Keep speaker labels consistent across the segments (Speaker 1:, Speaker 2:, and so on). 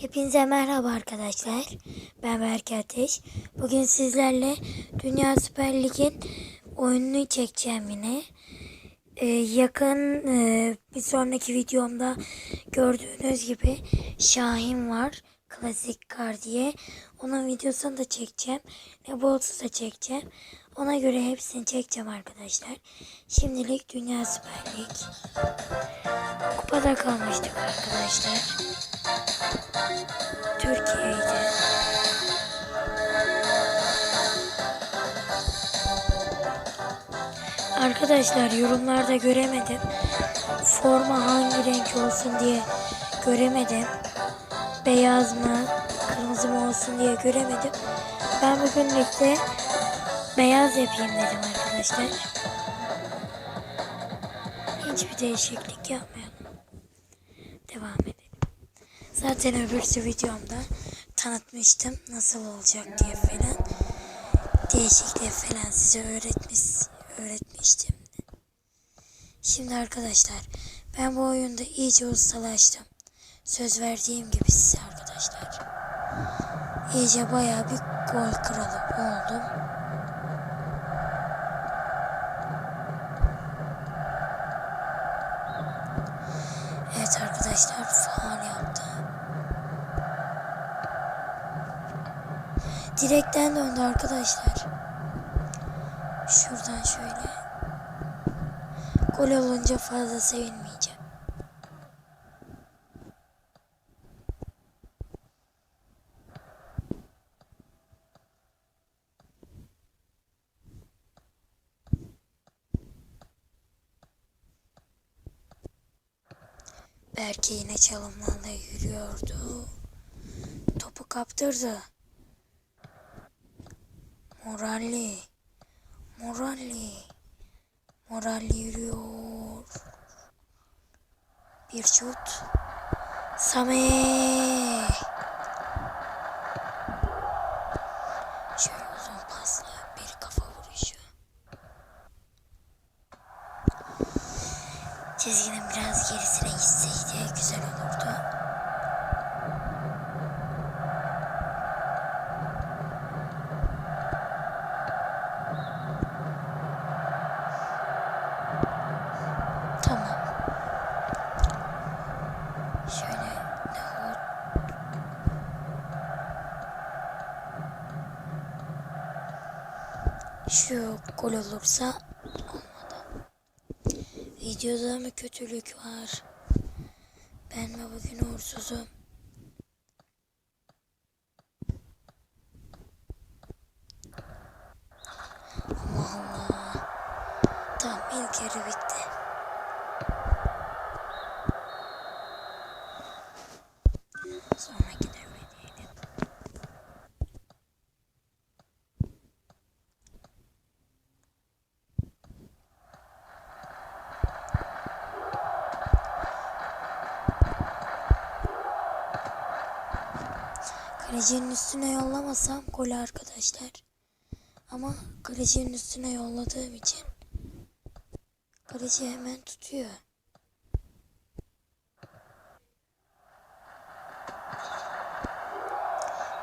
Speaker 1: Hepinize merhaba arkadaşlar. Ben Berke Ateş. Bugün sizlerle Dünya Süper Lig'in oyununu çekeceğim yine. Ee, yakın e, bir sonraki videomda gördüğünüz gibi Şahin var. Klasik kar diye. Onun videosunu da çekeceğim. Ne bolsu da çekeceğim. Ona göre hepsini çekeceğim arkadaşlar. Şimdilik Dünya Süper Lig. Kupada kalmıştık arkadaşlar. Türkiye'ydi. Arkadaşlar yorumlarda göremedim. Forma hangi renk olsun diye göremedim. Beyaz mı, kırmızı mı olsun diye göremedim. Ben bugünlükte beyaz yapayım dedim arkadaşlar. Hiçbir değişiklik yapmayalım. Zaten öbürsü videomda tanıtmıştım nasıl olacak diye falan. Değişikliği falan size öğretmiş, öğretmiştim. Şimdi arkadaşlar ben bu oyunda iyice ustalaştım. Söz verdiğim gibi size arkadaşlar. İyice bayağı bir gol kralı oldum. Evet arkadaşlar faal yaptı. Direkten döndü arkadaşlar. Şuradan şöyle. Gol olunca fazla sevinmeyeceğim. Berke yine çalımlarla yürüyordu. Topu kaptırdı. Moralli. Moralli. Moralli yürüyor. Bir şut. Same. Şöyle uzun pasla bir kafa vuruşu. Çizginin biraz gerisine gitseydi güzel olurdu. Şu gol olursa olmadı. Videoda mı kötülük var? Ben mi bugün uğursuzum? Allah Allah. Tamam ilk yarı bitti. Sonraki devre diyelim. Kalecinin üstüne yollamasam gol arkadaşlar. Ama kalecinin üstüne yolladığım için kaleci hemen tutuyor.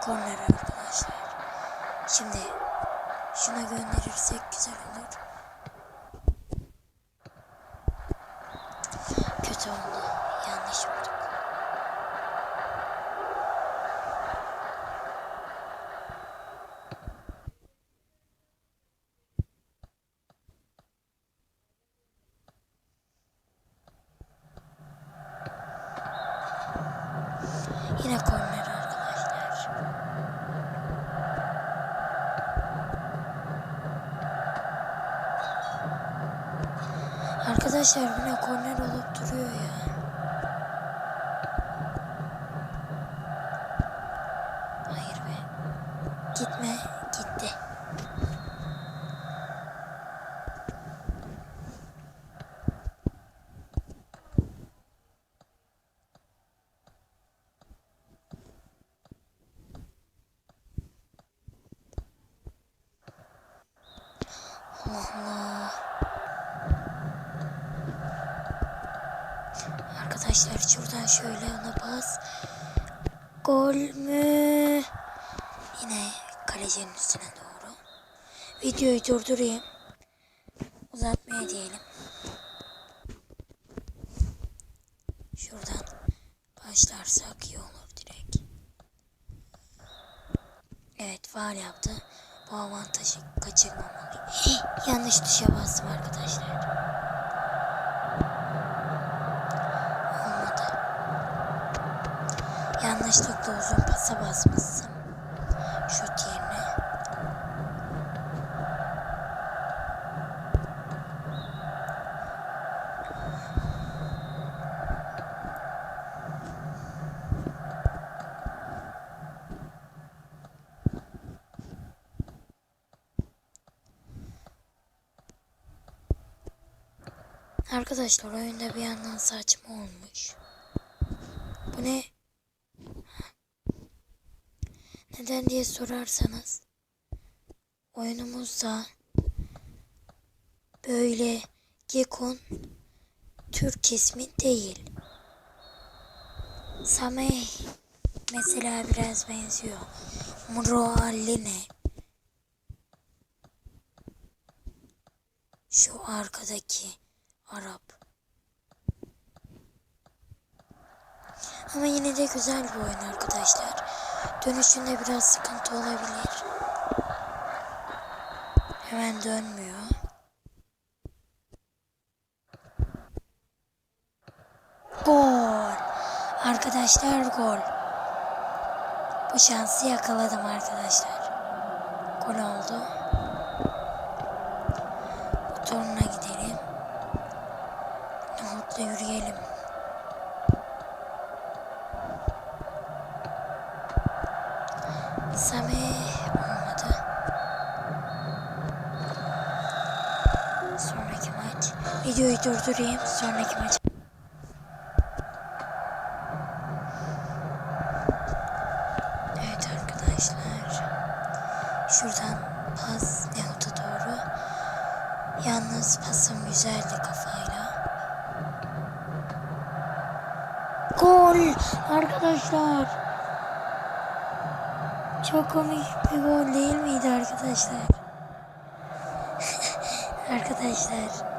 Speaker 1: Korner arkadaşlar. Şimdi şuna gönderirsek güzel olur. Kötü oldu. Yanlış vurduk. Yine korner arkadaşlar. Arkadaşlar yine korner olup duruyor ya. Arkadaşlar şuradan şöyle ona bas. Gol mü? Yine kalecinin üstüne doğru. Videoyu durdurayım. Uzatmaya diyelim. Şuradan başlarsak iyi olur direkt. Evet faal yaptı. Bu avantajı kaçırmamalı. Hih, yanlış tuşa bastım arkadaşlar. Olmadı. Yanlışlıkla uzun pasa basmışsın. Şut yerine. Arkadaşlar oyunda bir yandan saçma olmuş. Bu ne? Neden diye sorarsanız oyunumuzda böyle Gekon Türk ismi değil. Samey mesela biraz benziyor. Muroalline şu arkadaki Arap. Ama yine de güzel bir oyun arkadaşlar. Dönüşünde biraz sıkıntı olabilir. Hemen dönmüyor. Gol. Arkadaşlar gol. Bu şansı yakaladım arkadaşlar. Gol oldu. Motoruna gidelim. Nohutla yürüyelim. Sami olmadı. Sonraki maç. Videoyu durdurayım. Sonraki maç. Evet arkadaşlar. Şuradan pas Nehut'a doğru. Yalnız pasım güzeldi kafayla. Gol arkadaşlar. Çok komik bir gol değil miydi arkadaşlar? arkadaşlar.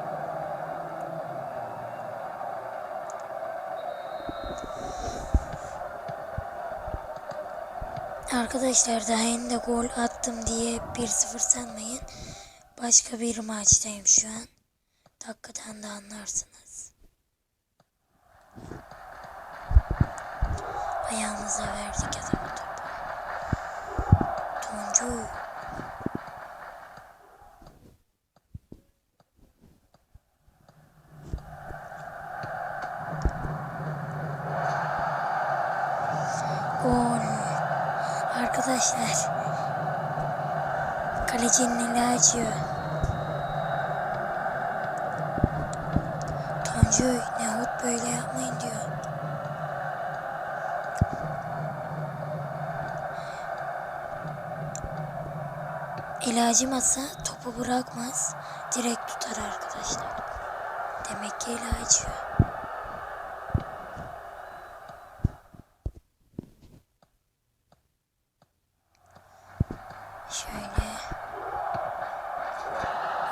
Speaker 1: Arkadaşlar daha yeni de gol attım diye 1-0 sanmayın. Başka bir maçtayım şu an. Dakikadan da anlarsınız. Ayağımıza verdik adamı topu. Toncu. Gol. Arkadaşlar. Kalecinin eli acıyor. Toncu Nehut böyle yapmayın diyor. El acımasa topu bırakmaz. Direkt tutar arkadaşlar. Demek ki eli. Şöyle.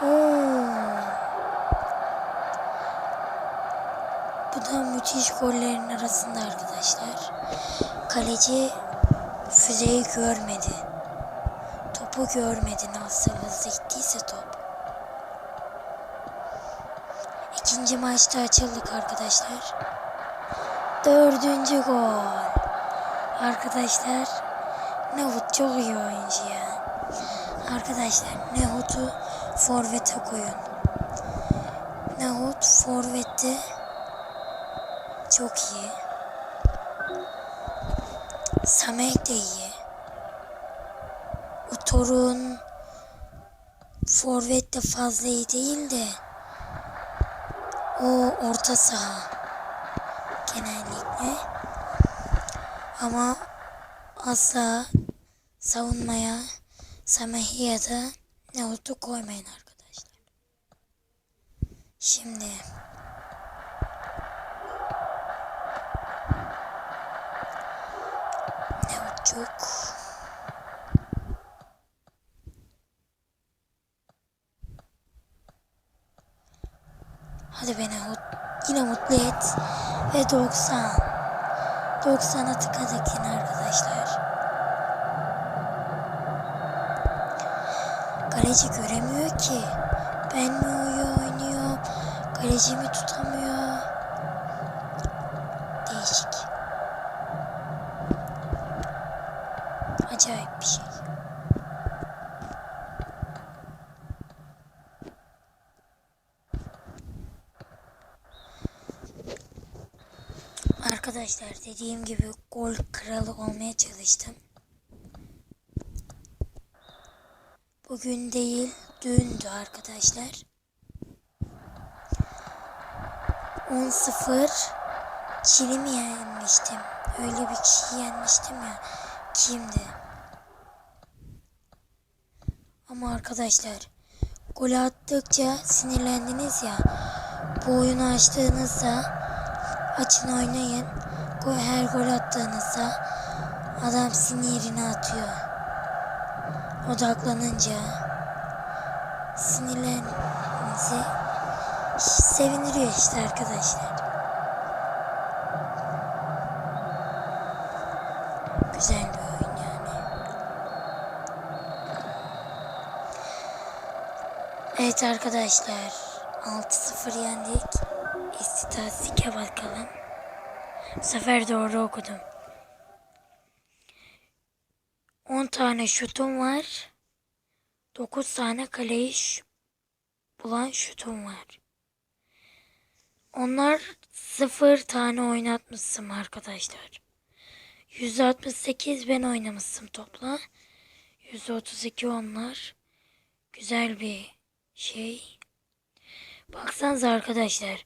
Speaker 1: Oo. Bu da müthiş gollerin arasında arkadaşlar. Kaleci füzeyi görmedi. Topu görmedi nasıl hızlı gittiyse top. İkinci maçta açıldık arkadaşlar. Dördüncü gol. Arkadaşlar Nehut çok iyi oyuncu ya. Arkadaşlar Nehut'u forvete koyun. Nehut forvette çok iyi. Samek de iyi. Utor'un forvette fazla iyi değil de o orta saha genellikle ama asla savunmaya Sameh'i ya da Nehut'u koymayın arkadaşlar. Şimdi çocuk. Hadi beni yine mutlu et. Ve 90. 90'a tıkladık yine arkadaşlar. Kaleci göremiyor ki. Ben mi uyuyor oynuyor? Kaleci mi tutamıyor? Değişik. Acayip bir şey. Arkadaşlar dediğim gibi gol kralı olmaya çalıştım. Bugün değil, dündü arkadaşlar. 10-0 Çin'i mi yenmiştim? Öyle bir kişi yenmiştim ya. Kimdi? Ama arkadaşlar gol attıkça sinirlendiniz ya. Bu oyunu açtığınızda açın oynayın. Her gol attığınızda adam sinirini atıyor. Odaklanınca sinirlerinizi sevindiriyor işte arkadaşlar. Güzel bir oyun yani. Evet arkadaşlar 6-0 yendik. İstatistike bakalım. Bu sefer doğru okudum. 10 tane şutum var. 9 tane kaleyi bulan şutum var. Onlar 0 tane oynatmışsın arkadaşlar. 168 ben oynamışsım topla. 132 onlar. Güzel bir şey. Baksanıza arkadaşlar.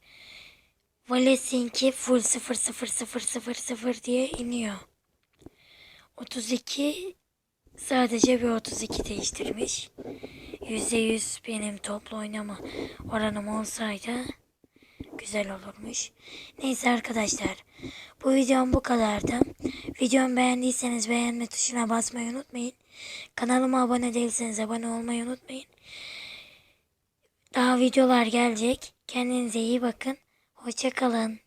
Speaker 1: Vales'inki full 0 0 0 0 0 diye iniyor. 32 sadece bir 32 değiştirmiş. %100 benim toplu oynama oranım olsaydı güzel olurmuş. Neyse arkadaşlar. Bu videom bu kadardı. Videomu beğendiyseniz beğenme tuşuna basmayı unutmayın. Kanalıma abone değilseniz abone olmayı unutmayın. Daha videolar gelecek. Kendinize iyi bakın. Hoşçakalın.